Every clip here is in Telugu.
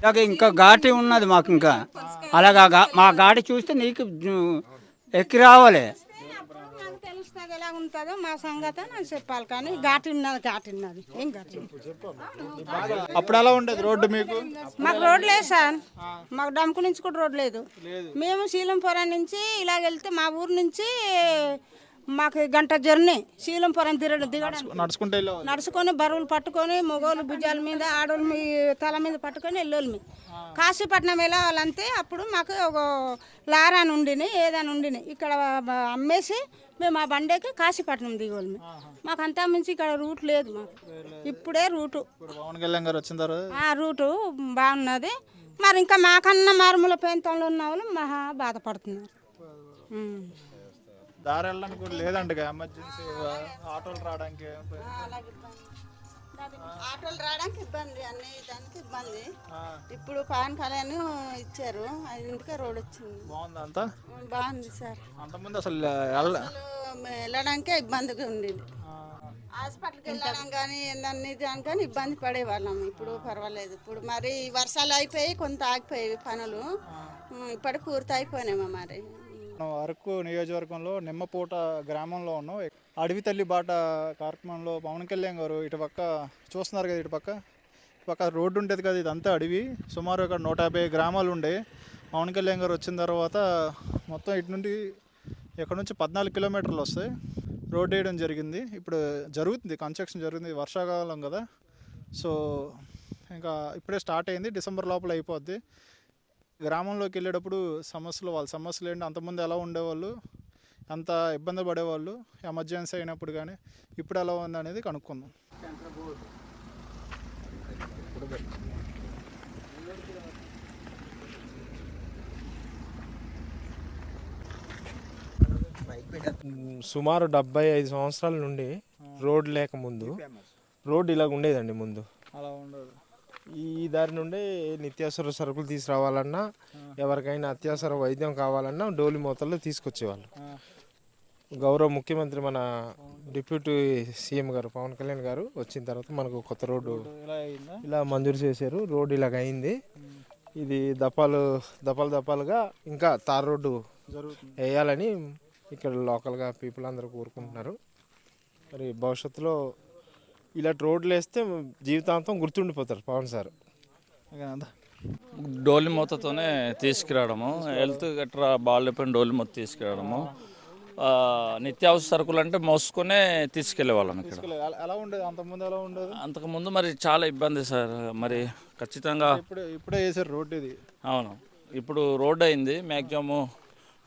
అలాగే ఇంకా ఘాటి ఉన్నది మాకు ఇంకా అలాగా గా- మా ఘాటి చూస్తే నీకు ఎక్కి రావాలి. తెలుస్తుంది ఎలా ఉంటుందో మా సంగతి చెప్పాలి కానీ ఘాటి ఉన్నది ఘాటి ఉన్నది ఏం ఘాటి అప్పుడు ఎలా ఉండేది రోడ్డు మీకు? మాకు రోడ్ లేదు సార్. మాకు డమ్కు నుంచి కూడా రోడ్ లేదు. మేము శీలంపురం నుంచి ఇలా వెళ్తే మా ఊరు నుంచి మాకు గంట జర్నీ శీలంపురం దిగడం దిగడం. నడుచుకుంటే నడుచుకొని బరువులు పట్టుకొని మగోళ్ళు భుజాల మీద ఆడోళ్ళ మీ తల మీద పట్టుకొని వెళ్ళోళ్ళు మీ. కాశీపట్నం వెళ్ళాలంటే అప్పుడు మాకు ఒక లారాని ఉండిని ఏదని ఉండిని. ఇక్కడ అమ్మేసి మేము ఆ బండేకి కాశీపట్నం దిగోళ్ళు మాకు అంతా మించి ఇక్కడ రూట్ లేదు మాకు. ఇప్పుడే రూటు. ఇప్పుడు పవన్ కళ్యాణ్ గారు వచ్చిన ఆ రూటు బాగున్నది. మరి ఇంకా మాకన్నా మారుమూల ప్రాంతంలో ఉన్న వాళ్ళు మహా బాధపడుతున్నారు. దారి వెళ్ళడానికి కూడా లేదండి ఎమర్జెన్సీ ఆటోలు రావడానికి ఆటోలు రావడానికి ఇబ్బంది అన్ని దానికి ఇబ్బంది. ఇప్పుడు పవన్ కళ్యాణ్ ఇచ్చారు అది ఇందుకే రోడ్ వచ్చింది. బాగుంది అంతా? బాగుంది సార్. అంతకుముందు అసలు వెళ్ళ అసలు వెళ్ళడానికే ఇబ్బందిగా ఉండేది. హాస్పిటల్కి వెళ్ళడం కానీ ఏందన్ని దాని కానీ ఇబ్బంది పడేవాళ్ళం. ఇప్పుడు పర్వాలేదు. ఇప్పుడు మరి వర్షాలు అయిపోయి కొంత ఆగిపోయేవి పనులు. ఇప్పటికి పూర్తి అయిపోయినామా మరి. అరకు నియోజకవర్గంలో నిమ్మపూట గ్రామంలో ఉన్నాం. అడవి తల్లి బాట కార్యక్రమంలో పవన్ కళ్యాణ్ గారు ఇటు పక్క చూస్తున్నారు కదా ఇటు పక్క. పక్క రోడ్డు ఉండేది కదా ఇదంతా అడవి. సుమారు ఒక నూట యాభై గ్రామాలు ఉండే. పవన్ కళ్యాణ్ గారు వచ్చిన తర్వాత మొత్తం ఇటు నుండి ఇక్కడ నుంచి పద్నాలుగు కిలోమీటర్లు వస్తాయి. రోడ్ వేయడం జరిగింది. ఇప్పుడు జరుగుతుంది కన్స్ట్రక్షన్ జరుగుతుంది వర్షాకాలం కదా. సో ఇంకా ఇప్పుడే స్టార్ట్ అయింది. డిసెంబర్ లోపల అయిపోద్ది. గ్రామంలోకి వెళ్ళేటప్పుడు సమస్యలు వాళ్ళ సమస్యలు ఏంటి అంతకుముందు ఎలా ఉండేవాళ్ళు ఎంత ఇబ్బంది పడేవాళ్ళు ఎమర్జెన్సీ అయినప్పుడు కానీ ఇప్పుడు ఎలా ఉంది అనేది కనుక్కుందాం. సుమారు డెబ్బై ఐదు సంవత్సరాల నుండి రోడ్ లేక ముందు రోడ్ ఇలాగ ఉండేదండి ముందు. అలా ఉండదు. ఈ దారి నుండి నిత్యావసర సరుకులు తీసుకురావాలన్నా ఎవరికైనా అత్యవసర వైద్యం కావాలన్నా డోలి మూతల్లో తీసుకొచ్చేవాళ్ళు. గౌరవ ముఖ్యమంత్రి మన డిప్యూటీ సీఎం గారు పవన్ కళ్యాణ్ గారు వచ్చిన తర్వాత మనకు కొత్త రోడ్డు ఇలా మంజూరు చేశారు. రోడ్డు ఇలాగ అయింది. ఇది దపాలు దపాలు దపాలుగా ఇంకా తార్ రోడ్డు వేయాలని ఇక్కడ లోకల్గా పీపుల్ అందరూ కోరుకుంటున్నారు. మరి భవిష్యత్తులో ఇలాంటి రోడ్లు వేస్తే జీవితాంతం గుర్తుండిపోతారు పవన్ సార్. డోలి మూతతోనే తీసుకురావడము హెల్త్ గట్రా బాగాలేపోయిన డోలి మూత తీసుకురావడము నిత్యావసర సరుకులు అంటే మోసుకునే తీసుకెళ్ళే వాళ్ళం ఇక్కడ. ఎలా- ఎలా ఉండేది? అంతకుముందు ఎలా ఉండేది? అంతకుముందు మరి చాలా ఇబ్బంది సార్. మరి ఖచ్చితంగా ఇప్పుడే ఇప్పుడే వేసారు రోడ్డు ఇది. అవును. ఇప్పుడు రోడ్ అయింది. మ్యాక్సిమం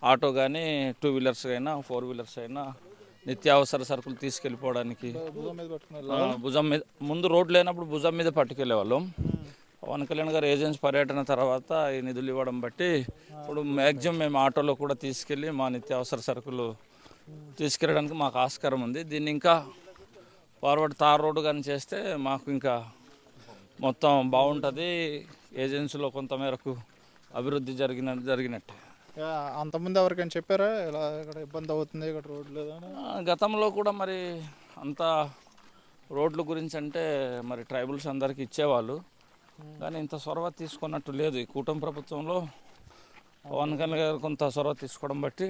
ఆటో కానీ టూ వీలర్స్ అయినా ఫోర్ వీలర్స్ అయినా నిత్యావసర సరుకులు తీసుకెళ్ళిపోవడానికి భుజం మీద మీద రోడ్ లేనప్పుడు భుజం మీద పట్టుకెళ్ళే వాళ్ళం పవన్ కళ్యాణ్ గారు ఏజెన్సీ పర్యటన తర్వాత ఈ నిధులు ఇవ్వడం బట్టి ఇప్పుడు మ్యాక్సిమం మేము ఆటోలో కూడా తీసుకెళ్ళి మా నిత్యావసర సరుకులు తీసుకెళ్ళడానికి మాకు ఆస్కారం ఉంది. దీన్ని ఇంకా ఫార్వర్డ్ తార్ రోడ్డు కానీ చేస్తే మాకు ఇంకా మొత్తం బాగుంటుంది. ఏజెన్సీలో కొంతమేరకు అభివృద్ధి జరిగిన జరిగినట్టే. అంతకుముందు ఎవరికైనా చెప్పారా? ఇలా ఇక్కడ ఇబ్బంది అవుతుంది ఇక్కడ రోడ్డు లేదని? గతంలో కూడా మరి అంత రోడ్ల గురించి అంటే మరి ట్రైబల్స్ అందరికి ఇచ్చేవాళ్ళు. కానీ ఇంత చొరవ తీసుకున్నట్టు లేదు. ఈ కూటమి ప్రభుత్వంలో పవన్ కళ్యాణ్ గారు కొంత చొరవ తీసుకోవడం బట్టి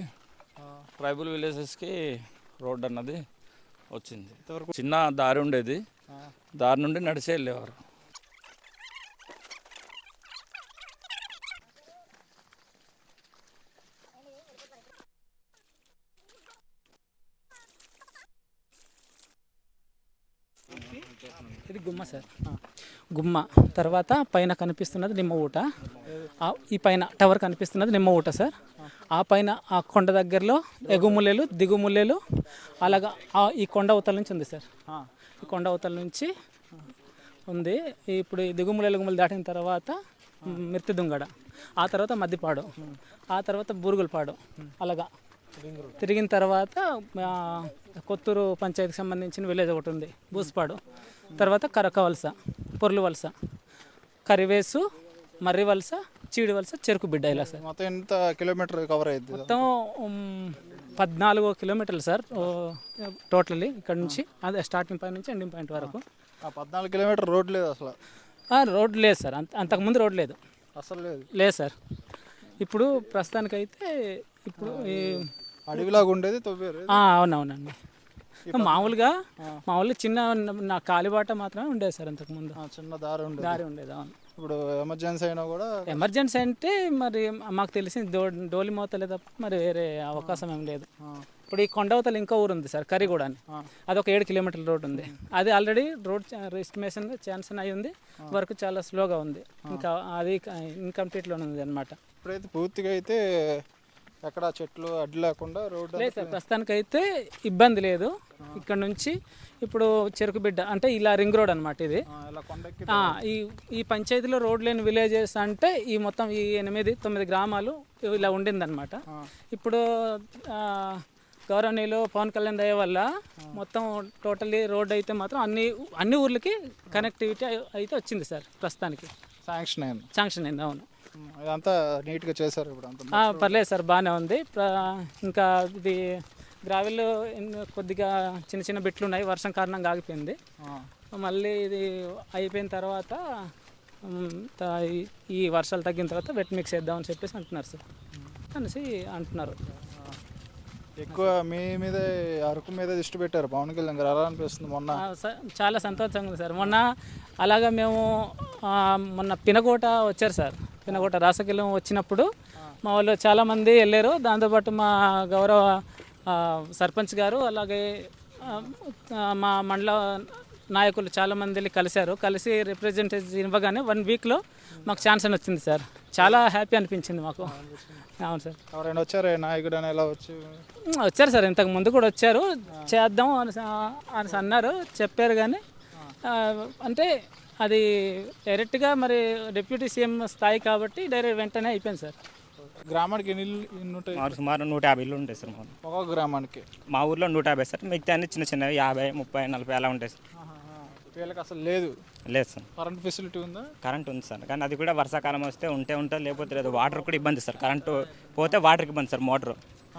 ట్రైబల్ విలేజెస్కి రోడ్ అన్నది వచ్చింది. చిన్న దారి ఉండేది. దారి నుండి నడిచే వెళ్ళేవారు. ఇది గుమ్మ సార్. గుమ్మ. తర్వాత పైన కనిపిస్తున్నది నిమ్మ ఊట. ఈ పైన టవర్ కనిపిస్తున్నది నిమ్మ ఊట సార్. ఆ పైన ఆ కొండ దగ్గరలో ఎగుముల్లెలు దిగుముల్లెలు అలాగా ఆ ఈ కొండ అవతల నుంచి ఉంది సార్. ఈ కొండ అవతల నుంచి ఉంది. ఇప్పుడు దిగుముల ఎగుములు దాటిన తర్వాత మిర్తి దుంగడ. ఆ తర్వాత మద్దిపాడు. ఆ తర్వాత బూరుగులపాడు. అలాగా తిరిగిన తర్వాత కొత్తూరు పంచాయతీకి సంబంధించిన విలేజ్ ఒకటి ఉంది బూస్పాడు. తర్వాత కరక వలస పొర్లు వలస కరివేసు మర్రి వలస చీడి వలస చెరుకు బిడ్డ ఇలా సార్. మొత్తం ఎంత కిలోమీటర్ కవర్ అయ్యింది మొత్తం పద్నాలుగు కిలోమీటర్లు సార్ టోటల్లీ ఇక్కడ నుంచి అదే స్టార్టింగ్ పాయింట్ నుంచి ఎండింగ్ పాయింట్ వరకు. పద్నాలుగు కిలోమీటర్ రోడ్ లేదు అసలు. రోడ్ లేదు సార్ అంత అంతకుముందు రోడ్ లేదు. అసలు లేదు. లేదు సార్. ఇప్పుడు ప్రస్తుతానికైతే ఇప్పుడు ఈ అడవిలాగా ఉండేది తవ్వారు అవునవునండి. మామూలుగా మామూలుగా చిన్న నా కాలిబాట మాత్రమే ఉండేది సార్ అంతకుముందు చిన్న దారి ఉండేది. దారి ఉండేది అవును. ఇప్పుడు ఎమర్జెన్సీ అయినా కూడా ఎమర్జెన్సీ అంటే మరి మాకు తెలిసింది దో డోలి మోతలే తప్ప మరి వేరే అవకాశం ఏం లేదు. ఇప్పుడు ఈ కొండవతల ఇంకో ఊరు ఉంది సార్ కరిగూడ అని అది ఒక ఏడు కిలోమీటర్ల రోడ్ ఉంది. అది ఆల్రెడీ రోడ్ ఎస్టిమేషన్ శాంక్షన్ అయి ఉంది. వర్క్ చాలా స్లోగా ఉంది. ఇంకా అది ఇన్కంప్లీట్లోనే ఉంది అనమాట ఇప్పుడైతే పూర్తిగా అయితే ఎక్కడ చెట్లు అడ్డు లేకుండా రోడ్డు లేదు సార్ ప్రస్తుతానికైతే ఇబ్బంది లేదు. ఇక్కడ నుంచి ఇప్పుడు చెరుకు బిడ్డ అంటే ఇలా రింగ్ రోడ్ అనమాట ఇది. ఆ, ఈ ఈ పంచాయతీలో రోడ్ లేని విలేజెస్ అంటే ఈ మొత్తం ఈ ఎనిమిది తొమ్మిది గ్రామాలు ఇలా ఉండిందనమాట ఇప్పుడు ఆ, గౌరవనీయులు పవన్ కళ్యాణ్ దయ వల్ల మొత్తం టోటల్లీ రోడ్ అయితే మాత్రం అన్ని అన్ని ఊర్లకి కనెక్టివిటీ అయితే వచ్చింది సార్ ప్రస్తుతానికి. శాంక్షన్ అయింది. శాంక్షన్ అయింది అవును. ఇదంతా నీట్గా చేశారు ఇప్పుడు అంతా. పర్లేదు సార్ బాగానే ఉంది. ఇంకా ఇది గ్రావెల్ కొద్దిగా చిన్న చిన్న బిట్లు ఉన్నాయి వర్షం కారణంగా ఆగిపోయింది. మళ్ళీ ఇది అయిపోయిన తర్వాత ఈ వర్షాలు తగ్గిన తర్వాత వెట్ మిక్స్ వేద్దామని చెప్పేసి అంటున్నారు సార్. అనేసి అంటున్నారు. ఎక్కువ మీ మీద అరకు మీద దృష్టి పెట్టారు పవన్ కళ్యాణ్ గారు. ఎలా అనిపిస్తుంది మొన్న? చాలా సంతోషంగా ఉంది సార్. మొన్న అలాగా మేము మొన్న పినకోట వచ్చారు సార్. పినకోట రాసకిలం వచ్చినప్పుడు మా వాళ్ళు చాలామంది వెళ్ళారు. దాంతోపాటు మా గౌరవ సర్పంచ్ గారు అలాగే మా మండల నాయకులు చాలామంది వెళ్ళి కలిశారు. కలిసి రిప్రజెంటేషన్ ఇవ్వగానే వన్ వీక్లో మాకు ఛాన్స్ అని వచ్చింది సార్. చాలా హ్యాపీ అనిపించింది మాకు. అవును సార్. ఎవరైనా వచ్చారు? నాయకుడు అని ఎలా వచ్చి? వచ్చారు సార్. ఇంతకు ముందు కూడా వచ్చారు. చేద్దాం అని అని అన్నారు. చెప్పారు కానీ అంటే అది డైరెక్ట్గా మరి డిప్యూటీ సీఎం స్థాయి కాబట్టి డైరెక్ట్ వెంటనే అయిపోయింది సార్. గ్రామానికి ఎన్ని ఇల్లు ఉంటాయి? మాకు సుమారు నూట యాభై ఇల్లు ఉంటాయి సార్ మాకు. ఒక్కొక్క గ్రామానికి? మా ఊర్లో నూట యాభై సార్. మిగతా అన్ని చిన్న చిన్నవి యాభై ముప్పై నలభై అలా ఉంటాయి సార్. వీళ్ళకి అసలు లేదు. లేదు సార్. కరెంట్ ఫెసిలిటీ ఉందా? కరెంట్ ఉంది సార్. కానీ అది కూడా వర్షాకాలం వస్తే ఉంటే ఉంటుంది లేకపోతే లేదు. వాటర్ కూడా ఇబ్బంది సార్. కరెంటు పోతే వాటర్కి ఇబ్బంది సార్ మోటార్.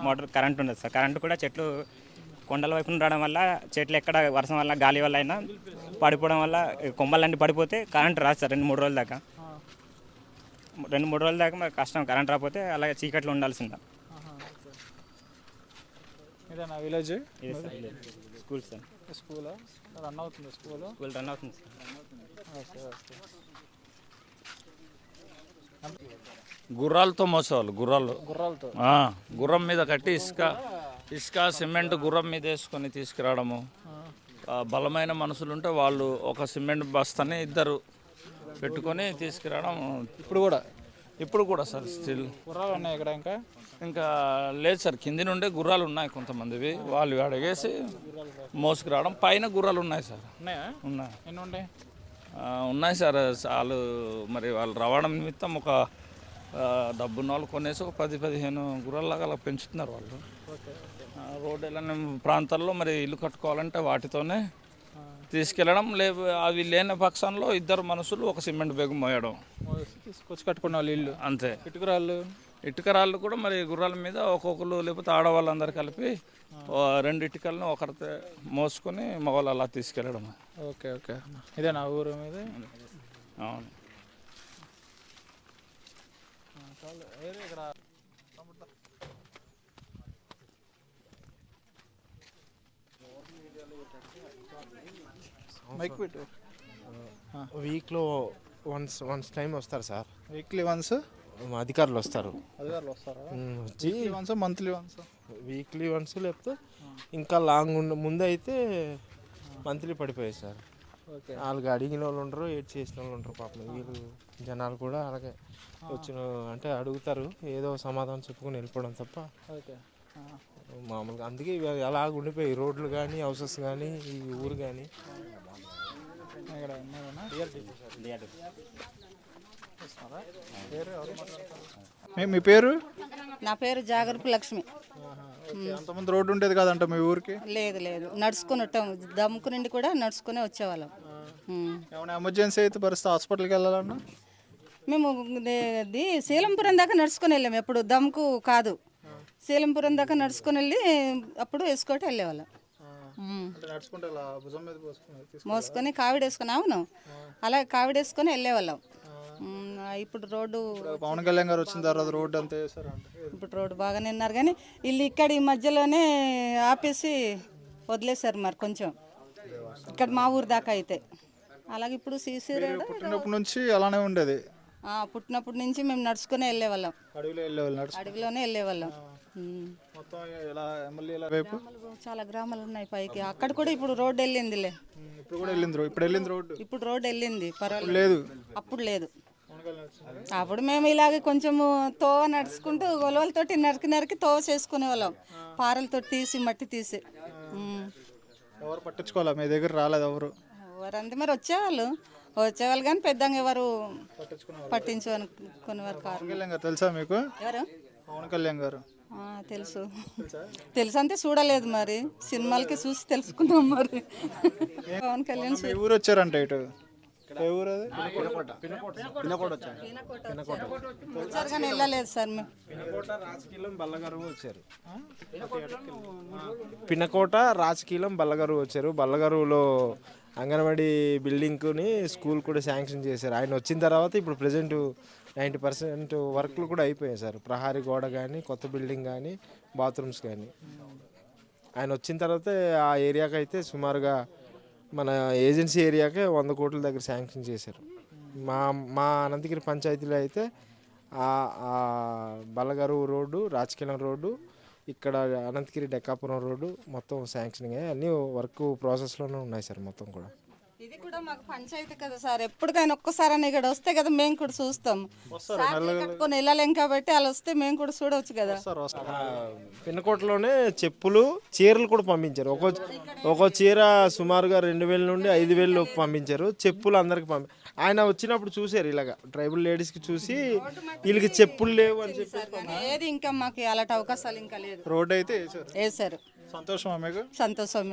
మోటార్ కరెంట్ ఉండదు సార్. కరెంటు కూడా చెట్లు కొండల వైపు ఉండడం వల్ల చెట్లు ఎక్కడ వర్షం వల్ల గాలి వల్ల అయినా పడిపోవడం వల్ల కొమ్మలన్నీ పడిపోతే కరెంట్ రాదు సార్ రెండు మూడు రోజుల దాకా. రెండు మూడు రోజుల దాకా మరి కష్టం. కరెంట్ రాకపోతే అలాగే చీకట్లో ఉండాల్సిందా. ఇదేనా విలేజ్? ఇదే సార్. స్కూల్? సార్ స్కూలా రన్ అవుతుంది స్కూల్? స్కూల్ రన్ అవుతుంది సార్. Okay okay. గుర్రాలతో మోసేవాళ్ళు గుర్రాలు. గుర్రాలతో? ఆ, గుర్రం మీద కట్టి ఇసుక ఇసుక సిమెంట్ గుర్రం మీద వేసుకొని తీసుకురావడము. ఆ, బలమైన మనుషులు ఉంటే వాళ్ళు ఒక సిమెంట్ బస్తాని ఇద్దరు పెట్టుకొని తీసుకురావడం. ఇప్పుడు కూడా ఇప్పుడు కూడా సార్ స్టిల్. గుర్రాలు ఉన్నాయి ఇక్కడ ఇంకా? ఇంకా లేదు సార్ కింది నుండే గుర్రాలు ఉన్నాయి కొంతమందివి. వాళ్ళు అడిగేసి మోసుకురావడం. పైన గుర్రాలు ఉన్నాయి సార్. ఉన్నాయా? ఉన్నాయి. సార్. వాళ్ళు మరి వాళ్ళు రావడం నిమిత్తం ఒక డబ్బున్న వాళ్ళు కొనేసి ఒక పది పదిహేను గుర్రాల్లాగా అలా పెంచుతున్నారు వాళ్ళు. రోడ్డు వెళ్ళని ప్రాంతాల్లో మరి ఇల్లు కట్టుకోవాలంటే వాటితోనే తీసుకెళ్ళడం. లే అవి లేని పక్షంలో ఇద్దరు మనుషులు ఒక సిమెంట్ బెగ్ మోయడం. తీసుకొచ్చి కట్టుకున్న వాళ్ళు ఇల్లు. అంతే. ఇటుకురాళ్ళు. ఇటుకరాళ్ళు కూడా మరి గుర్రాల మీద ఒక్కొక్కరు లేకపోతే ఆడవాళ్ళందరూ కలిపి రెండు ఇటుకలను ఒకరితో మోసుకొని మగవాళ్ళు అలా తీసుకెళ్ళడం ఓకే ఓకే. ఇదే నా ఊరు మీద? అవును. మైక్ పెట్టు. వీక్లో వన్స్ వన్స్ టైం వస్తారు సార్. వీక్లీ వన్స్ అధికారులు వస్తారు. అధికారులు వస్తారా? ఉమ్, వచ్చి weekly once monthly once weekly once లేకపోతే ఇంకా లాంగ్ ఉండ ముందు అయితే మంత్లీ పడిపోయాయి సార్. ఓకే. వాళ్ళకి అడిగిన వాళ్ళు ఉండరు ఏడ్ చేసిన వాళ్ళు ఉండరు పాపం. వీళ్ళు జనాలు కూడా అలాగే వచ్చిన అంటే అడుగుతారు ఏదో సమాధానం చెప్పుకొని వెళ్ళిపోవడం తప్ప. ఓకే. మామూలుగా అందుకే ఇవి అలాగ ఉండిపోయి రోడ్లు కానీ హౌసెస్ కానీ ఈ ఊరు కానీ మీ- మీ పేరు? నా పేరు జాగరపు లక్ష్మి. అంతమంది రోడ్డు ఉండేది కాదంట మీ ఊరికి? లేదు లేదు. నడుచుకుని ఉంటాం దమ్ముకు నుండి కూడా నడుచుకునే వచ్చేవాళ్ళం. ఏమైనా ఎమర్జెన్సీ అయితే పరిస్థితి హాస్పిటల్కి వెళ్ళాలన్నా? మేము ఇది శీలంపురం దాకా నడుచుకొని వెళ్ళాం ఎప్పుడు దమ్ముకు కాదు. శీలంపురం దాకా నడుచుకొని వెళ్ళి అప్పుడు వేసుకోటి వెళ్ళేవాళ్ళం. మోసుకొని కావిడేసుకొని అవును. అలా కావిడేసుకొని వెళ్ళేవాళ్ళం. ఇప్పుడు రోడ్డు పవన్ కళ్యాణ్ గారు వచ్చిన తర్వాత రోడ్డు అంతా అంటే ఇప్పుడు రోడ్డు బాగానే ఉన్నారు కానీ వీళ్ళు ఇక్కడ ఈ మధ్యలోనే ఆపేసి వదిలేశారు మరి కొంచెం. ఇక్కడ మా ఊరు దాకా అయితే. అలాగే ఇప్పుడు సీసీ రోడ్డు పుట్టినప్పటి నుంచి అలానే ఉండేది? ఆ, పుట్టినప్పటి నుంచి మేము నడుచుకునే వెళ్ళేవాళ్ళం. అడవిలోనే వెళ్ళేవాళ్ళం. చాలా గ్రామాలు ఉన్నాయి పైకి. అక్కడ కూడా ఇప్పుడు రోడ్డు వెళ్ళిందిలే. ఇప్పుడు కూడా వెళ్ళింది రో- ఇప్పుడు వెళ్ళింది రోడ్డు? ఇప్పుడు రోడ్డు వెళ్ళింది పర్వాలేదు. లేదు. అప్పుడు లేదు. అప్పుడు మేము ఇలాగే కొంచెము తోవ నడుచుకుంటూ గొలవలతోటి నరికి నరికి తోవ చేసుకునే వాళ్ళం. పారలతో తీసి మట్టి తీసి. ఎవరు పట్టించుకోవాలా? మీ దగ్గర రాలేదు ఎవరు? ఎవరంతే మరి వచ్చేవాళ్ళు. వచ్చేవాళ్ళు కానీ పెద్దగా ఎవరు పట్టించుకునేవారు కారు. తెలుసా మీకు? ఎవరు? పవన్ కళ్యాణ్ గారు. తెలుసు. తెలుసు అంటే చూడలేదు మరి. సినిమాలకి చూసి తెలుసుకున్నాం మరి. పవన్ కళ్యాణ్ ఊరు వచ్చారంట ఇటు. ఏ ఊరు అది? వచ్చారు కానీ వెళ్ళలేదు సార్ మేము. పినకోట రాజకీయం బల్లగారు వచ్చారు. పినకోట రాజకీయం బల్లగారు వచ్చారు. బల్లగారులో అంగన్వాడీ బిల్డింగ్ని స్కూల్ కూడా శాంక్షన్ చేశారు. ఆయన వచ్చిన తర్వాత ఇప్పుడు ప్రజెంట్ నైంటీ పర్సెంట్ వర్క్లు కూడా అయిపోయాయి సార్. ప్రహారీ గోడ కానీ కొత్త బిల్డింగ్ కానీ బాత్రూమ్స్ కానీ ఆయన వచ్చిన తర్వాత ఆ ఏరియాకి అయితే సుమారుగా మన ఏజెన్సీ ఏరియాకే వంద కోట్ల దగ్గర శాంక్షన్ చేశారు. మా మా అనంతగిరి పంచాయతీలో అయితే ఆ బల్లగారు రోడ్డు రాజకీయం రోడ్డు ఇక్కడ అనంతగిరి డెక్కాపురం రోడ్డు మొత్తం శాంక్షనింగ్ అన్నీ వర్క్ ప్రాసెస్లోనే ఉన్నాయి సార్ మొత్తం కూడా. ఇది కూడా మాకు పంచాయతీ కదా సార్. ఎప్పటికైనా ఒక్కసారి ఇక్కడ వస్తే కదా మేము కూడా చూస్తాం. కట్టుకొని వెళ్ళలేం కాబట్టి వాళ్ళు వస్తే మేము కూడా చూడవచ్చు కదా. పిన్నకోటలోనే చెప్పులు చీరలు కూడా పంపించారు. ఒక్కో ఒక్కో చీర సుమారుగా రెండు వేల నుండి ఐదు వేలు పంపించారు. చెప్పులు అందరికి పంపి ఆయన వచ్చినప్పుడు చూసారు ఇలాగా. ట్రైబల్ లేడీస్కి చూసి వీళ్ళకి చెప్పులు లేవు అని చెప్పి ఏది ఇంకా మాకు అలాంటి అవకాశాలు ఇంకా లేదు. రోడ్డు అయితే వేసారు సంతోషమా మీకు? సంతోషం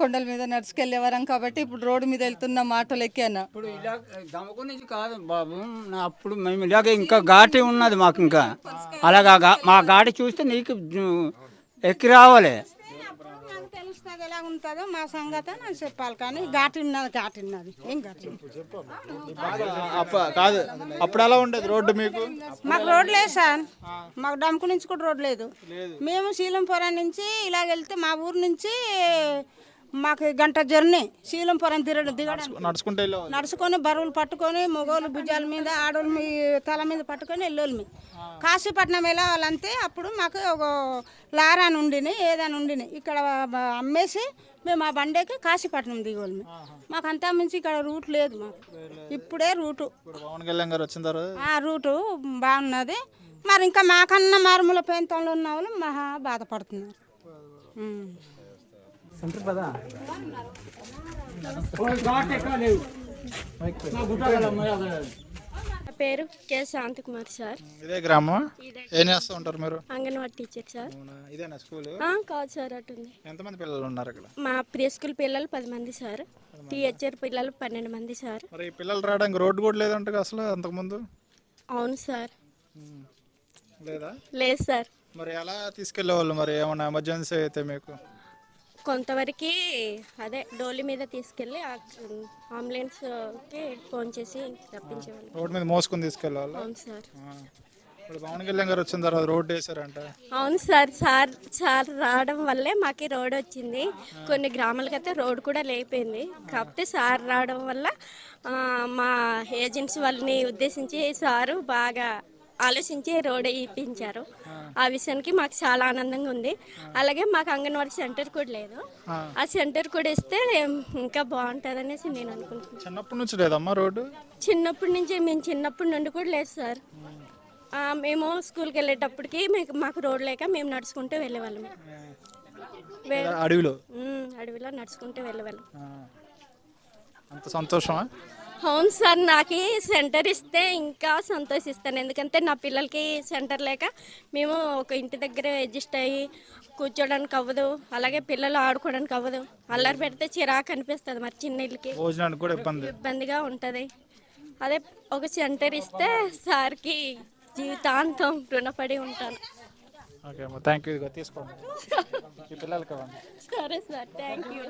కొండల మీద నడుచుకెళ్ళేవారం కాబట్టి ఇప్పుడు రోడ్డు మీద వెళ్తున్నాం ఆటోలు ఎక్కాను. ఇప్పుడు ఇలా దమకు నుంచి కాదు బాబు నా అప్పుడు మేము ఇలాగే ఇంకా ఘాటి ఉన్నది మాకు ఇంకా. అలాగా మా గాడి చూస్తే నీకు ఎక్కి రావాలి. తెలుస్తుంది ఎలా ఉంటుందో మా సంగతి నాకు చెప్పాలి కానీ ఘాటి ఉన్నది ఘాటి ఉన్నది. ఏం ఘాటి కాదు అప్పుడు ఎలా ఉండేది రోడ్డు మీకు? మాకు రోడ్ లేదు సార్. మాకు డమ్కు నుంచి కూడా రోడ్ లేదు. మేము శీలంపురం నుంచి ఇలాగ వెళ్తే మా ఊరు నుంచి మాకు గంట జర్నీ శీలంపురం దిగడం. దిగడానికి నడుచుకుంటే నడుచుకొని బరువులు పట్టుకొని మగోళ్ళు భుజాల మీద ఆడోళ్ళు మీ తల మీద పట్టుకొని వెళ్ళోళ్ళు కాశీపట్నం వెళ్ళాలంటే అప్పుడు మాకు ఒక లారాని ఉండిని ఏదని ఉండిని ఇక్కడ అమ్మేసి మేము ఆ బండేకి కాశీపట్నం దిగోళ్ళమి మాకు అంతా మించి ఇక్కడ రూట్ లేదు మాకు. ఇప్పుడే రూటు. ఇప్పుడు పవన్ కళ్యాణ్ గారు వచ్చిన తర్వాత? ఆ రూటు బాగున్నది. మరి ఇంకా మాకన్నా మారుమూల ప్రాంతంలో ఉన్న వాళ్ళు మహా బాధపడుతున్నారు. ఉం. నా పేరు కె శాంతకుమార్ సార్. ఇదే. గ్రామం ఏం చేస్తూ ఉంటారు మీరు? Anganwadi teacher sir. ఇదేనా స్కూల్? కాదు సార్ అటుంది ఎంతమంది పిల్లలు ఉన్నారు ఇక్కడ? మా ప్రీ స్కూల్ పిల్లలు పది మంది సార్. టీహెచ్ఆర్ పిల్లలు పన్నెండు మంది సార్. మరి ఈ పిల్లలు రావడానికి రోడ్డు కూడా లేదంట అసలు అంతకుముందు? అవును సార్. లేదా? లేదు సార్. మరి ఎలా తీసుకెళ్ళేవాళ్ళు మరి? ఏమైనా ఎమర్జెన్సీ అయితే మీకు? కొంతవరకు అదే డోలి మీద తీసుకెళ్ళి అంబులెన్స్కి ఫోన్ చేసి రప్పించేవాళ్ళు. రోడ్డు మీద మోసుకొని తీసుకెళ్ళేవాళ్ళు? అవును సార్. ఇప్పుడు పవన్ కళ్యాణ్ గారు వచ్చిన తర్వాత రోడ్డు వేసారంట అవును సార్ సార్ సార్ రావడం వల్లే మాకు రోడ్ వచ్చింది. కొన్ని గ్రామాలకైతే రోడ్ కూడా లేకపోయింది. కాకపోతే సార్ రావడం వల్ల మా ఏజెన్సీ వాళ్ళని ఉద్దేశించి సారు బాగా ఆలోచించి రోడ్ ఇప్పించారు ఆ విషయానికి మాకు చాలా ఆనందంగా ఉంది. అలాగే మాకు అంగన్వాడీ సెంటర్ కూడా లేదు. ఆ. సెంటర్ కూడా ఇస్తే ఇంకా బాగుంటుంది అనేసి నేను అనుకుంటున్నాను. చిన్నప్పటి నుంచి లేదమ్మా రోడ్డు? చిన్నప్పటి నుంచి మేము చిన్నప్పటి నుండి కూడా లేదు సార్. మేము స్కూల్కి వెళ్ళేటప్పటికి మీకు మాకు రోడ్ లేక మేము నడుచుకుంటూ వెళ్ళేవాళ్ళం. అడవిలో? అడవిలో నడుచుకుంటూ వెళ్ళేవాళ్ళం. అంత సంతోషమా? అవును సార్ నాకు సెంటర్ ఇస్తే ఇంకా సంతోషిస్తాను. ఎందుకంటే నా పిల్లలకి సెంటర్ లేక మేము ఒక ఇంటి దగ్గర అడ్జస్ట్ అయ్యి కూర్చోడానికి అవ్వదు అలాగే పిల్లలు ఆడుకోవడానికి అవ్వదు. అల్లరి పెడితే చిరాకు అనిపిస్తుంది మరి చిన్న ఇళ్ళకి భోజనానికి కూడా ఇబ్బంది. ఇబ్బందిగా ఉంటుంది. అదే ఒక సెంటర్ ఇస్తే సార్కి జీవితాంతం రుణపడి ఉంటాను. ఓకే అమ్మా థ్యాంక్ యూ ఇదిగో తీసుకోండి ఈ పిల్లలకి ఇవ్వండి. సరే సార్ థ్యాంక్ యూ.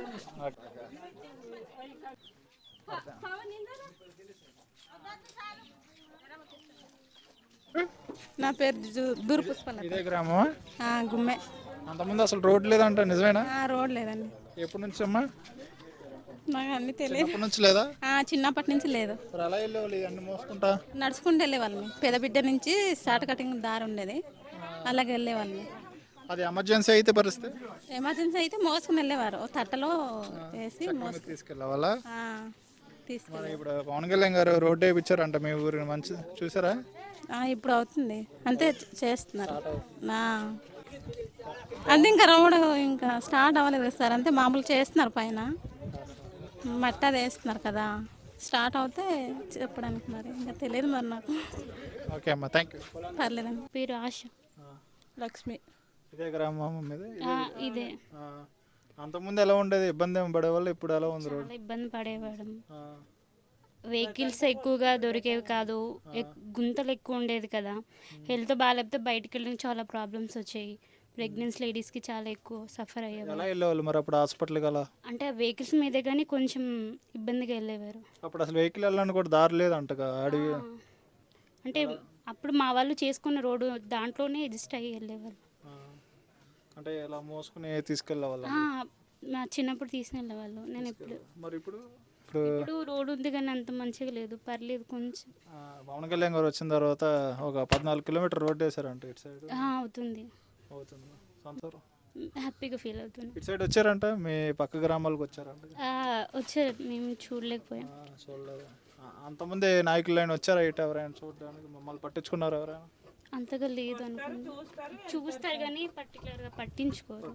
నా పేరు జు- దూర్ పుష్పలత ఇదే గ్రామమా? ఆ, గుమ్మె. అంతకుముందు అసలు రోడ్ లేదంట నిజమేనా? ఆ, రోడ్ లేదండి. ఎప్పటి నుంచి అమ్మా? నాకు అన్ని తెలియదు ఎప్పటి నుంచి లేదా? ఆ, చిన్నప్పటి నుంచి లేదు. మరి అలా వెళ్ళేవాళ్ళు ఇవన్నీ మోసుకుంటా? నడుచుకుంటూ వెళ్ళేవాళ్ళం. పెద్ద బిడ్డ నుంచి షార్ట్ కటింగ్ దారి ఉండేది. అలాగే వెళ్ళేవాళ్ళం. అది ఎమర్జెన్సీ అయితే పరిస్థితి? ఎమర్జెన్సీ అయితే మోసుకుని వెళ్ళేవారు. తట్టలో వేసి మోసు తీసుకెళ్ళవాలా మరి ఇప్పుడు పవన్ కళ్యాణ్ గారు రోడ్ వేయించారంట మీ ఊరిని మంచి చూసారా? ఆ, ఇప్పుడు అవుతుంది. అంతే చేస్తున్నారు. నా అంటే ఇంకా రోడ్ ఇంకా స్టార్ట్ అవ్వలేదు కదా సార్. అంతే మామూలు చేస్తున్నారు పైన. మట్టి అది వేస్తున్నారు కదా. స్టార్ట్ అవుతే చెప్పడానికి మరి. ఇంకా తెలియదు మరి నాకు. ఓకే అమ్మా థ్యాంక్ యూ పర్లేదండి. పేరు ఆశ. లక్ష్మి. ఇదే గ్రామం మీద? ఇదే. ఆ, అంతకుముందు ఎలా ఉండేది? ఇబ్బంది ఏమి పడేవాళ్ళు? ఇప్పుడు ఎలా ఉంది రోడ్ చాలా ఇబ్బంది పడేవాడు వెహికల్స్ ఎక్కువగా దొరికేవి కాదు. ఎక్- గుంతలు ఎక్కువ ఉండేది కదా. హెల్త్ బాగాలేకపోతే బయటికి వెళ్ళడానికి చాలా ప్రాబ్లమ్స్ వచ్చాయి. ప్రెగ్నెన్సీ లేడీస్కి చాలా ఎక్కువ సఫర్ అయ్యేవారు వెళ్ళేవాళ్ళు మరి అప్పుడు హాస్పిటల్కి అలా? అంటే వెహికల్స్ మీదే కానీ కొంచెం ఇబ్బందిగా వెళ్ళేవారు. అప్పుడు అసలు వెహికల్ వెళ్ళడానికి కూడా దారి లేదంటగా అడవి? అంటే అప్పుడు మా వాళ్ళు చేసుకున్న రోడ్డు దాంట్లోనే అడ్జస్ట్ అయ్యి వెళ్ళేవారు అంటే ఇలా మోసుకుని తీసుకెళ్ళేవాళ్ళు ఆ, నా చిన్నప్పుడు తీసుకుని వెళ్ళేవాళ్ళు నేను ఇప్పుడు మరి ఇప్పుడు? ఇప్పుడు రోడ్డు ఉంది కానీ అంత మంచిగా లేదు. పర్లేదు కొంచెం. పవన్ కళ్యాణ్ గారు వచ్చిన తర్వాత ఒక పద్నాలుగు కిలోమీటర్ రోడ్ వేశారంట ఇటు సైడ్. అవుతుంది. అవుతుంది. సంతోషం. హ్యాపీగా ఫీల్ అవుతుంది ఇటు సైడ్ వచ్చారంట? మీ పక్క గ్రామాలకు వచ్చారంట వచ్చారు. మేము చూడలేకపోయాం. చూడలేదు. అంతమంది నాయకులు ఆయన వచ్చారా ఇటు ఎవరైనా చూడడానికి? మమ్మల్ని పట్టించుకున్నారు ఎవరైనా? అంతగా లేదు అనుకుంటా చూస్తారు కానీ పర్టికులర్గా పట్టించుకోరు.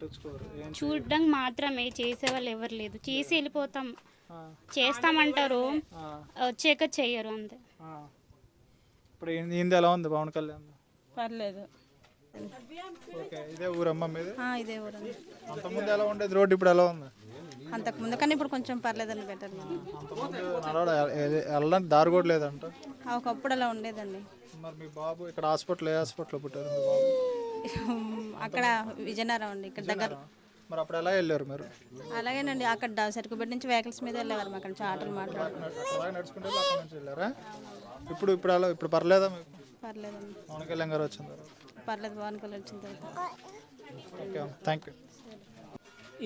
చూడడం మాత్రమే చేసేవాళ్ళు ఎవరు లేదు. చేసి వెళ్ళిపోతాం. చేస్తామంటారు. ఆ, వచ్చాక చెయ్యరు అంతే. ఆ. ఇప్పుడు ఈయనది ఎలా ఉంది పవన్ కళ్యాణ్? పర్లేదు. ఓకే ఇదే ఊరమ్మ మీద? ఆ, ఇదే ఊరండి అంతకుముందు ఎలా ఉండేది? రోడ్డు ఇప్పుడు ఎలా ఉంది? అంతకుముందు కానీ ఇప్పుడు కొంచెం పర్లేదండి బెటర్ వెళ్ళడానికి దారి కూడా లేదంట? ఒకప్పుడు అలా ఉండేదండి. మరి మీ బాబు ఇక్కడ హాస్పిటల్ ఏ హాస్పిటల్లో పుట్టారు మీ బాబు? అక్కడ విజయనగరం అండి ఇక్కడ దగ్గర. మరి అప్పుడు ఎలా వెళ్ళారు మీరు? అలాగేనండి అక్కడ సరుకుబెట్టి నుంచి వెహికల్స్ మీద వెళ్ళేవారు అక్కడ నుంచి ఆటోలు మాట్లాడు అలాగే నడుచుకుంటే వెళ్ళి అక్కడి నుంచి వెళ్ళారా? ఇప్పుడు ఇప్పుడు అలా ఇప్పుడు పర్లేదా మీకు? పర్లేదండి. పవన్ కళ్యాణ్ గారు వచ్చిన తర్వాత. పర్లేదు పవన్ కళ్యాణ్ వచ్చిన తర్వాత. థ్యాంక్ యూ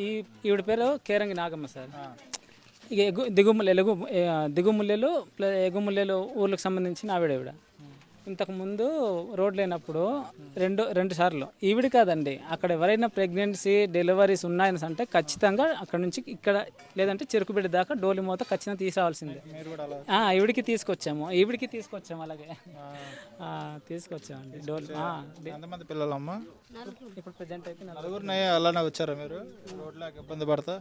ఈ ఈవిడ పేరు కేరంగి నాగమ్మ సార్. ఇక ఎగు దిగుముల్లెలు ఎగు దిగుముల్లెలు ప్లస్ ఎగుముల్లెలు ఊర్లకు సంబంధించిన ఆవిడ ఈవిడ. ఇంతకుముందు రోడ్ లేనప్పుడు రెండు రెండు సార్లు. ఈవిడ కాదండి. అక్కడ ఎవరైనా ప్రెగ్నెన్సీ డెలివరీస్ ఉన్నాయని అంటే ఖచ్చితంగా అక్కడ నుంచి ఇక్కడ లేదంటే చెరుకుబిడ్డ దాకా డోలి మూత ఖచ్చితంగా తీసుకోవాల్సిందే మీరు కూడా అలా ఆ, ఈవిడికి తీసుకొచ్చాము. ఈవిడికి తీసుకొచ్చాము అలాగే. ఆ, తీసుకొచ్చామండి డోలి. ఎంతమంది పిల్లలమ్మా? ఇప్పుడు ప్రజెంట్ అయితే నలుగురు. అలానే వచ్చారా మీరు? రోడ్లో ఇబ్బంది పడతా?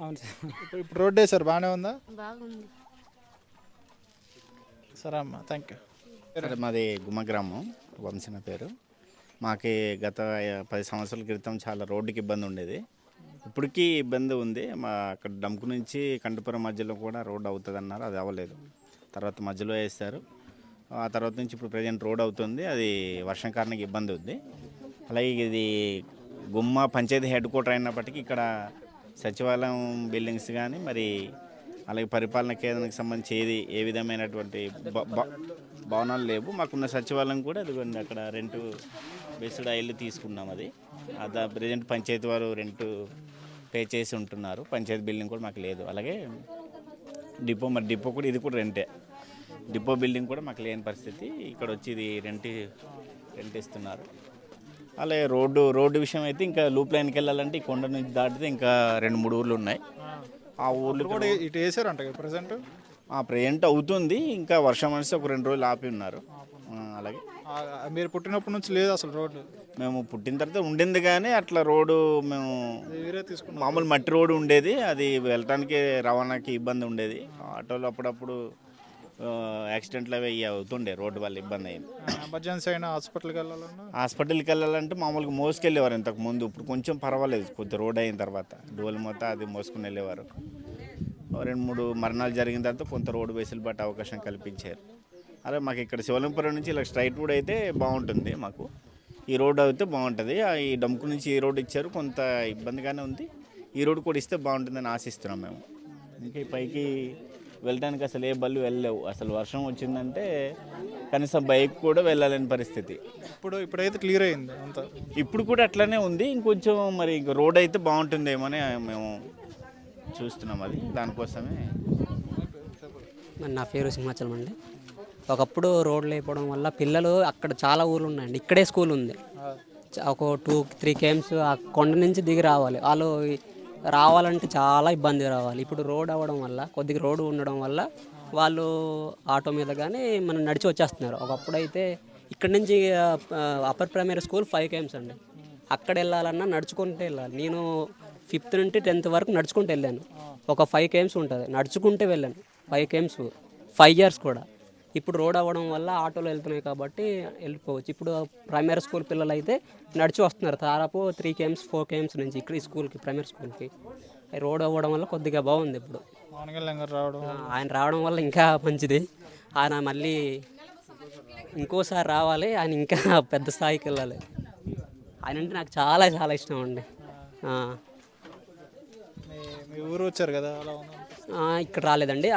అవును సార్. ఇప్పుడు రోడ్ వేసారు బాగానే ఉందా? బాగుంది. సరే అమ్మా థ్యాంక్ యూ సరే మాది గుమ్మ గ్రామం వంశన పేరు. మాకు గత పది సంవత్సరాల క్రితం చాలా రోడ్డుకి ఇబ్బంది ఉండేది. ఇప్పటికీ ఇబ్బంది ఉంది. మా అక్కడ డంకు నుంచి కంటిపురం మధ్యలో కూడా రోడ్ అవుతుంది అన్నారు అది అవ్వలేదు. తర్వాత మధ్యలో వేస్తారు. ఆ తర్వాత నుంచి ఇప్పుడు ప్రజెంట్ రోడ్ అవుతుంది. అది వర్షం కారణంగా ఇబ్బంది ఉంది. అలాగే ఇది గుమ్మ పంచాయతీ హెడ్ క్వార్టర్ అయినప్పటికీ ఇక్కడ సచివాలయం బిల్డింగ్స్ కానీ మరి అలాగే పరిపాలన కేంద్రానికి సంబంధించి ఏది ఏ విధమైనటువంటి భవనాలు లేవు. మాకున్న సచివాలయం కూడా అదిగోండి అక్కడ రెంటు బేస్డ్ ఇల్లు తీసుకున్నాం అది. అది ప్రజెంట్ పంచాయతీ వారు రెంట్ పే చేసి ఉంటున్నారు. పంచాయతీ బిల్డింగ్ కూడా మాకు లేదు. అలాగే డిపో మరి డిపో కూడా ఇది కూడా రెంటే. డిపో బిల్డింగ్ కూడా మాకు లేని పరిస్థితి. ఇక్కడ వచ్చి ఇది రెంట్ రెంట్ ఇస్తున్నారు. అలాగే రోడ్డు రోడ్డు విషయం అయితే ఇంకా లూప్ లైన్కి వెళ్ళాలంటే ఈ కొండ నుంచి దాటితే ఇంకా రెండు మూడు ఊర్లు ఉన్నాయి. ఆ ఊర్లు కూడా ఇటు వేసారంట ప్రజెంట్ ప్రజెంట్ అవుతుంది. ఇంకా వర్షం అనేసి ఒక రెండు రోజులు ఆపి ఉన్నారు. అలాగే. మీరు పుట్టినప్పటి నుంచి లేదు అసలు రోడ్డు మేము పుట్టిన తర్వాత ఉండింది కానీ అట్లా రోడ్డు మేము మామూలు మట్టి రోడ్డు ఉండేది. అది వెళ్ళటానికి రవాణాకి ఇబ్బంది ఉండేది. ఆటోలు అప్పుడప్పుడు యాక్సిడెంట్లు అవి అవుతుండే రోడ్డు వల్ల ఇబ్బంది అయింది. ఎమర్జెన్సీ అయినా హాస్పిటల్కి వెళ్ళాలన్నా? హాస్పిటల్కి వెళ్ళాలంటే మామూలుగా మోసుకెళ్ళేవారు ఇంతకు ముందు ఇప్పుడు కొంచెం పర్వాలేదు కొద్ది రోడ్ అయిన తర్వాత. డోల్ మొత్తం అది మోసుకుని వెళ్ళేవారు. రెండు మూడు మరణాలు జరిగిన తర్వాత కొంత రోడ్డు వెసులుబాటు అవకాశం కల్పించారు. అలా మాకు ఇక్కడ శివలింపురం నుంచి ఇలా స్ట్రైట్ రోడ్ అయితే బాగుంటుంది మాకు. ఈ రోడ్ అయితే బాగుంటుంది. ఆ ఈ డమ్కు నుంచి ఈ రోడ్ ఇచ్చారు కొంత ఇబ్బందిగానే ఉంది. ఈ రోడ్ కూడా ఇస్తే బాగుంటుందని ఆశిస్తున్నాం మేము. ఇంకా ఈ పైకి వెళ్ళడానికి అసలు ఏ బళ్ళు వెళ్ళలేవు. అసలు వర్షం వచ్చిందంటే కనీసం బైక్ కూడా వెళ్ళలేని పరిస్థితి. ఇప్పుడు ఇప్పుడైతే క్లియర్ అయింది అంతా. ఇప్పుడు కూడా అట్లనే ఉంది. ఇంకొంచెం మరి ఇంక రోడ్ అయితే బాగుంటుందేమో అని మేము చూస్తున్నాం అది. దానికోసమే. మరి నా పేరు సింహాచలం అండి. ఒకప్పుడు రోడ్లు వేయడం వల్ల పిల్లలు అక్కడ చాలా ఊర్లు ఉన్నాయండి. ఇక్కడే స్కూల్ ఉంది. చ- ఒక టూ త్రీ కేమ్స్ ఆ కొండ నుంచి దిగి రావాలి. వాళ్ళు రావాలంటే చాలా ఇబ్బంది రావాలి. ఇప్పుడు రోడ్ అవ్వడం వల్ల కొద్దిగా రోడ్డు ఉండడం వల్ల వాళ్ళు ఆటో మీద కానీ మనం నడిచి వచ్చేస్తున్నారు. ఒకప్పుడు అయితే ఇక్కడ నుంచి అప్పర్ ప్రైమరీ స్కూల్ ఫైవ్ కేమ్స్ అండి. అక్కడ వెళ్ళాలన్నా నడుచుకుంటే వెళ్ళాలి. నేను ఫిఫ్త్ నుండి టెన్త్ వరకు నడుచుకుంటూ వెళ్ళాను. ఒక ఫైవ్ కేమ్స్ ఉంటుంది. నడుచుకుంటూ వెళ్ళాను. ఫైవ్ కేమ్స్ ఫైవ్ ఇయర్స్ కూడా. ఇప్పుడు రోడ్ అవ్వడం వల్ల ఆటోలు వెళ్తున్నాయి కాబట్టి వెళ్ళిపోవచ్చు. ఇప్పుడు ప్రైమరీ స్కూల్ పిల్లలు అయితే నడిచి వస్తున్నారు. దాదాపు త్రీ కేమ్స్ ఫోర్ కేమ్స్ నుంచి ఇక్కడ ఈ స్కూల్కి ప్రైమరీ స్కూల్కి. రోడ్ అవ్వడం వల్ల కొద్దిగా బాగుంది ఇప్పుడు. రావడం. ఆయన రావడం వల్ల ఇంకా మంచిది. ఆయన మళ్ళీ ఇంకోసారి రావాలి. ఆయన ఇంకా పెద్ద స్థాయికి వెళ్ళాలి. ఆయన అంటే నాకు చాలా చాలా ఇష్టం అండి. మీ ఊరు వచ్చారు కదా అలా ఇక్కడ రాలేదండి.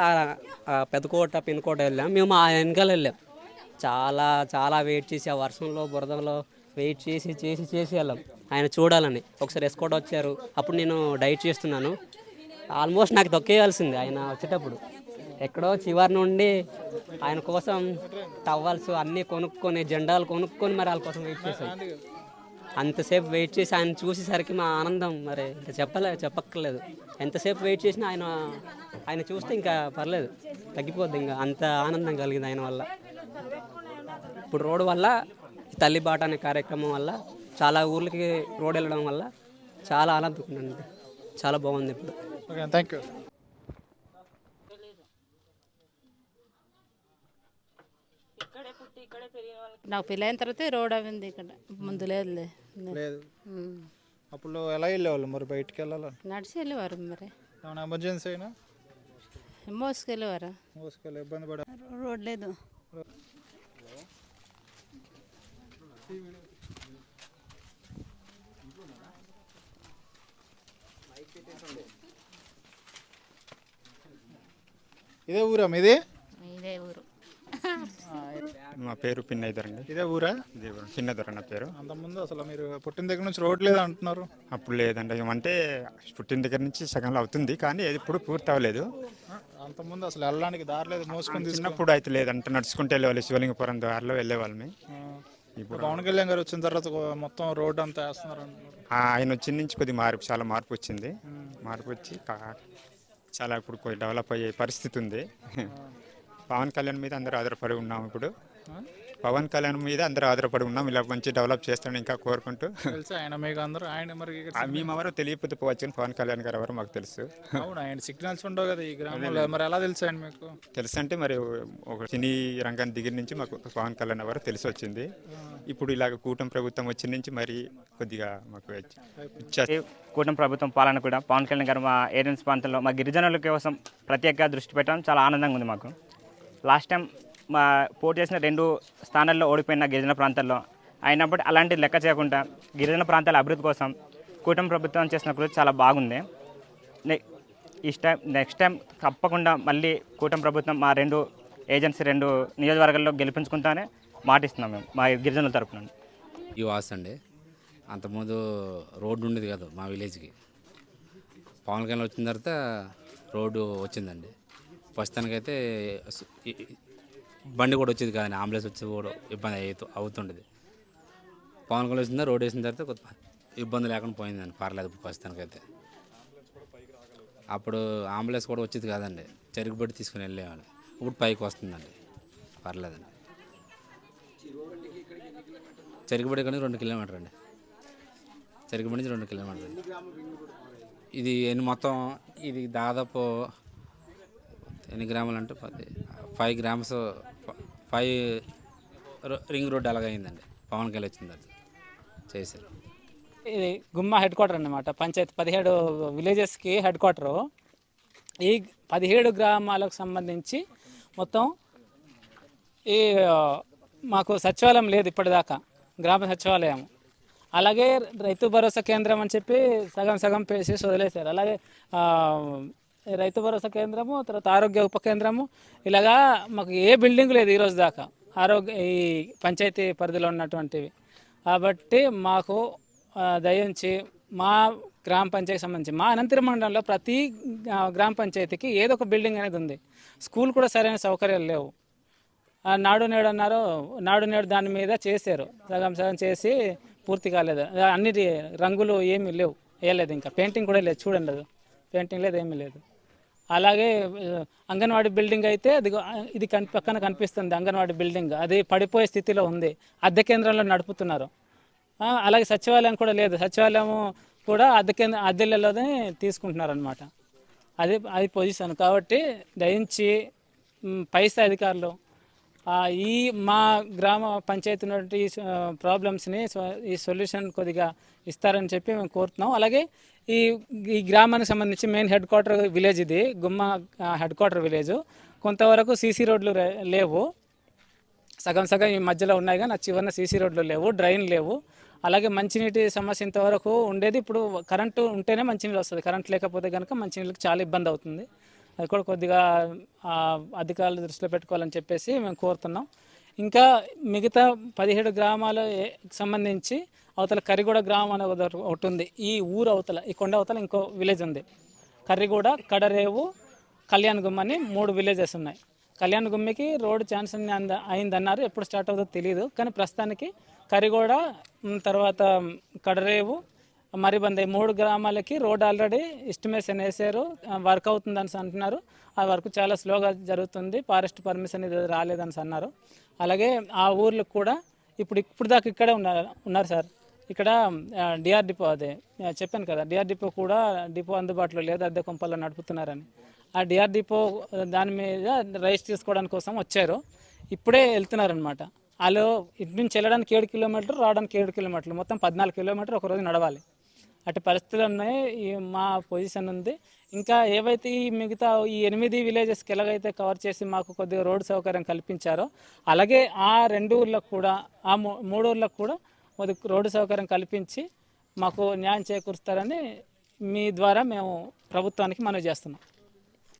పెద్ద కోట పెద్దకోట పిన్కోట వెళ్ళాం. మేము ఆ వెనకాల వెళ్ళాం. చాలా చాలా వెయిట్ చేసి ఆ వర్షంలో బురదలో వెయిట్ చేసి చేసి చేసి వెళ్ళాం. ఆయన చూడాలని. ఒకసారి ఎస్కోట్ వచ్చారు. అప్పుడు నేను డైట్ చేస్తున్నాను. ఆల్మోస్ట్ నాకు దొక్కేయాల్సింది ఆయన వచ్చేటప్పుడు. ఎక్కడో చివరి నుండి ఆయన కోసం టవల్స్ అన్నీ కొనుక్కొని జెండాలు కొనుక్కొని మరి వాళ్ళ కోసం వెయిట్ చేశాం. అంతసేపు వెయిట్ చేసి ఆయన చూసేసరికి మా ఆనందం మరి ఇంకా చెప్పలే చెప్పక్కర్లేదు. ఎంతసేపు వెయిట్ చేసినా ఆయన ఆయన చూస్తే ఇంకా పర్లేదు. తగ్గిపోద్ది ఇంకా. అంత ఆనందం కలిగింది ఆయన వల్ల. ఇప్పుడు రోడ్డు వల్ల తల్లి బాట అనే కార్యక్రమం వల్ల చాలా ఊర్లకి రోడ్ వెళ్ళడం వల్ల చాలా ఆనందంగా చాలా బాగుంది ఇప్పుడు. ఓకే థ్యాంక్ యూ నాకు పెళ్ళైన తర్వాత రోడ్ అవింది ఇక్కడ. ముందు లేదులే. లేదు. అప్పుడు ఎలా వెళ్ళేవాళ్ళు మరి బయటికి వెళ్ళాలని నడిచి వెళ్ళేవారు మరి. ఏమైనా ఎమర్జెన్సీ అయినా? మోసుకెళ్ళేవారు? మోసుకెళ్ళి ఇబ్బంది పడ రోడ్ లేదు. ఇదే ఊరా మీది? మా పేరు పిన్నైదర్ అండి ఇదే ఊరా? ఇదే ఊరు. పిన్నైదర్ అన్న పేరు. అంతకుముందు అసలు మీరు పుట్టిన దగ్గర నుంచి రోడ్ లేదు అంటున్నారు? అప్పుడు లేదండి. ఏమంటే పుట్టిన దగ్గర నుంచి సగంలో అవుతుంది కానీ అది ఇప్పుడు పూర్తి అవ్వలేదు. అంతకుముందు అసలు వెళ్ళడానికి దారి లేదు మోసుకొని తీసుకుని. చిన్నప్పుడు అయితే లేదంటే. నడుచుకుంటూ వెళ్ళేవాళ్ళు శివలింగపురం దారిలో వెళ్ళేవాళ్ళమి. ఇప్పుడు పవన్ కళ్యాణ్ గారు వచ్చిన తర్వాత మొత్తం రోడ్ అంతా వేస్తున్నారు ఆయన వచ్చిన నుంచి కొద్ది మార్పు చాలా మార్పు వచ్చింది. మార్పు వచ్చి చాలా ఇప్పుడు డెవలప్ అయ్యే పరిస్థితి ఉంది. పవన్ కళ్యాణ్ మీద అందరూ ఆధారపడి ఉన్నాం ఇప్పుడు. పవన్ కళ్యాణ్ మీద అందరూ ఆధారపడి ఉన్నాం. ఇలా మంచి డెవలప్ చేస్తాను ఇంకా కోరుకుంటూ. తెలుసా ఆయన మీకు అందరూ? ఆయన మరి ఇక్కడ ఆ మేము ఎవరో తెలియకపోతే పోవచ్చు పవన్ కళ్యాణ్ గారు ఎవరో మాకు తెలుసు. అవును ఆయన సిగ్నల్స్ ఉండవు కదా ఈ గ్రామంలో. మరి ఎలా తెలుసు ఆయన మీకు? తెలుసు అంటే మరి ఒక సినీ రంగాన్ని దిగిన నుంచి మాకు పవన్ కళ్యాణ్ ఎవరో తెలిసి వచ్చింది. ఇప్పుడు ఇలాగ కూటమి ప్రభుత్వం వచ్చిన నుంచి మరి కొద్దిగా మాకు కూటమి ప్రభుత్వం పాలన కూడా పవన్ కళ్యాణ్ గారు మా ఏరియన్స్ ప్రాంతంలో మా గిరిజనుల కోసం ప్రత్యేక దృష్టి పెట్టడం చాలా ఆనందంగా ఉంది మాకు. లాస్ట్ టైం మా పోటీ చేసిన రెండు స్థానాల్లో ఓడిపోయిన గిరిజన ప్రాంతాల్లో. అయినప్పుడు అలాంటి లెక్క చేయకుండా గిరిజన ప్రాంతాల అభివృద్ధి కోసం కూటమి ప్రభుత్వం చేసిన కృషి చాలా బాగుంది. ఈ టైం నెక్స్ట్ టైం తప్పకుండా మళ్ళీ కూటమి ప్రభుత్వం మా రెండు ఏజెన్సీ రెండు నియోజకవర్గాల్లో గెలిపించుకుంటానే మాటిస్తున్నాం మేము మా గిరిజనుల తరపున ఈ వాస్ అండి. అంతకుముందు రోడ్డు ఉండేది కాదు మా విలేజ్కి. పవన్ కళ్యాణ్ వచ్చిన తర్వాత రోడ్డు వచ్చిందండి. ప్రస్తుతానికైతే బండి కూడా వచ్చేది కాదండి అంబులెన్స్ వచ్చి కూడా ఇబ్బంది అవుతూ అవుతుండేది. పవన్ కళ్యాణ్ వచ్చిందా రోడ్ వేసిన తర్వాత కొద్ది ఇబ్బంది లేకుండా పోయిందండి. పర్లేదు ప్రస్తుతానికైతే. అప్పుడు అంబులెన్స్ కూడా వచ్చేది కాదండి. చెరుగుబడి తీసుకుని వెళ్ళేవాళ్ళు. ఇప్పుడు పైకి వస్తుందండి. పర్లేదండి. చెరుకుబడి కానీ రెండు కిలోమీటర్ అండి. చెరుకుబడి నుంచి రెండు కిలోమీటర్ అండి. ఇది ఎన్ని మొత్తం ఇది దాదాపు ఎన్ని గ్రాములు అంటే పది five grams five ring road అలాగ అయిందండి పవన్ కళ్యాణ్ వచ్చిన తర్వాత చేశారు. ఇది గుమ్మ హెడ్ క్వార్టర్ అన్నమాట. పంచాయతీ పదిహేడు విలేజెస్కి హెడ్ క్వార్టరు. ఈ పదిహేడు గ్రామాలకు సంబంధించి మొత్తం ఈ మాకు సచివాలయం లేదు ఇప్పటిదాకా. గ్రామ సచివాలయం. అలాగే రైతు భరోసా కేంద్రం అని చెప్పి సగం సగం పేసేసి వదిలేశారు. అలాగే రైతు భరోసా కేంద్రము తర్వాత ఆరోగ్య ఉప కేంద్రము. ఇలాగా మాకు ఏ బిల్డింగ్ లేదు ఈరోజు దాకా. ఆరోగ్య ఈ పంచాయతీ పరిధిలో ఉన్నటువంటివి. కాబట్టి మాకు దయించి మా గ్రామ పంచాయతీకి సంబంధించి మా అనంతర మండలంలో ప్రతి గ్రామ పంచాయతీకి ఏదో ఒక బిల్డింగ్ అనేది ఉంది. స్కూల్ కూడా సరైన సౌకర్యాలు లేవు. ఆ, నాడు నేడు అన్నారు నాడు నేడు దాని మీద చేశారు. సగం సగం చేసి పూర్తి కాలేదు. అన్ని రంగులు ఏమీ లేవు. వేయలేదు ఇంకా. పెయింటింగ్ కూడా లేదు. చూడండి పెయింటింగ్ లేదు ఏమీ లేదు. అలాగే అంగన్వాడీ బిల్డింగ్ అయితే అది ఇది కన్ పక్కన కనిపిస్తుంది అంగన్వాడీ బిల్డింగ్. అది పడిపోయే స్థితిలో ఉంది. అద్దె కేంద్రంలో నడుపుతున్నారు. అలాగే సచివాలయం కూడా లేదు. సచివాలయం కూడా అద్దె కేంద్ర అద్దెలలోనే తీసుకుంటున్నారు అనమాట అది అది పొజిషన్. కాబట్టి దయించి పైసా అధికారులు ఈ మా గ్రామ పంచాయతీ ఉన్నటువంటి ఈ ప్రాబ్లమ్స్ని ఈ సొల్యూషన్ కొద్దిగా ఇస్తారని చెప్పి మేము కోరుతున్నాం. అలాగే ఈ ఈ గ్రామానికి సంబంధించి మెయిన్ హెడ్ క్వార్టర్ విలేజ్ ఇది గుమ్మ హెడ్ క్వార్టర్ విలేజ్ కొంతవరకు సీసీ రోడ్లు లేవు. సగం సగం ఈ మధ్యలో ఉన్నాయి కానీ ఆ చివరన సీసీ రోడ్లు లేవు డ్రైన్ లేవు. అలాగే మంచినీటి సమస్య ఇంతవరకు ఉండేది. ఇప్పుడు కరెంటు ఉంటేనే మంచినీళ్ళు వస్తుంది. కరెంట్ లేకపోతే కనుక మంచినీళ్ళకి చాలా ఇబ్బంది అవుతుంది. అది కూడా కొద్దిగా అధికారులు దృష్టిలో పెట్టుకోవాలని చెప్పేసి మేము కోరుతున్నాం. ఇంకా మిగతా పదిహేడు గ్రామాలకు సంబంధించి అవతల కరిగూడ గ్రామం అనే ఒకటి ఒకటి ఉంది. ఈ ఊరు అవతల ఈ కొండ అవతల ఇంకో విలేజ్ ఉంది. కర్రిగూడ కడరేవు కళ్యాణ్ గుమ్మ అని మూడు విలేజెస్ ఉన్నాయి. కళ్యాణ్ గుమ్మికి రోడ్ ఛాన్స్ అంద అయిందన్నారు. ఎప్పుడు స్టార్ట్ అవుతుందో తెలియదు కానీ ప్రస్తుతానికి కరిగూడ తర్వాత కడరేవు మరిబంద ఈ మూడు గ్రామాలకి రోడ్ ఆల్రెడీ ఎస్టిమేషన్ వేసారు. వర్క్ అవుతుందని అంటున్నారు. ఆ వర్క్ చాలా స్లోగా జరుగుతుంది. ఫారెస్ట్ పర్మిషన్ ఇది రాలేదని అన్నారు. అలాగే ఆ ఊర్లకు కూడా ఇప్పుడు ఇప్పుడు దాకా ఇక్కడే ఉన్నారు ఉన్నారు సార్. ఇక్కడ డిఆర్ డిపో అదే చెప్పాను కదా డిఆర్ డిపో కూడా డిపో అందుబాటులో లేదు అద్దె కొంపల్లో నడుపుతున్నారని. ఆ డిఆర్ డిపో దాని మీద రైస్ తీసుకోవడానికి కోసం వచ్చారు. ఇప్పుడే వెళ్తున్నారనమాట వాళ్ళు ఇటు నుంచి వెళ్ళడానికి ఏడు కిలోమీటర్లు రావడానికి ఏడు కిలోమీటర్లు. మొత్తం పద్నాలుగు కిలోమీటర్లు ఒక రోజు నడవాలి. అటు పరిస్థితులు ఉన్నాయి ఈ మా పొజిషన్ ఉంది. ఇంకా ఏవైతే ఈ మిగతా ఈ ఎనిమిది విలేజెస్కి ఎలాగైతే కవర్ చేసి మాకు కొద్దిగా రోడ్డు సౌకర్యం కల్పించారో అలాగే ఆ రెండు ఊర్లకు కూడా ఆ మూ- మూడు ఊర్లకు కూడా మాకు రోడ్డు సౌకర్యం కల్పించి మాకు న్యాయం చేకూరుస్తారని మీ ద్వారా మేము ప్రభుత్వానికి మనవి చేస్తున్నాం.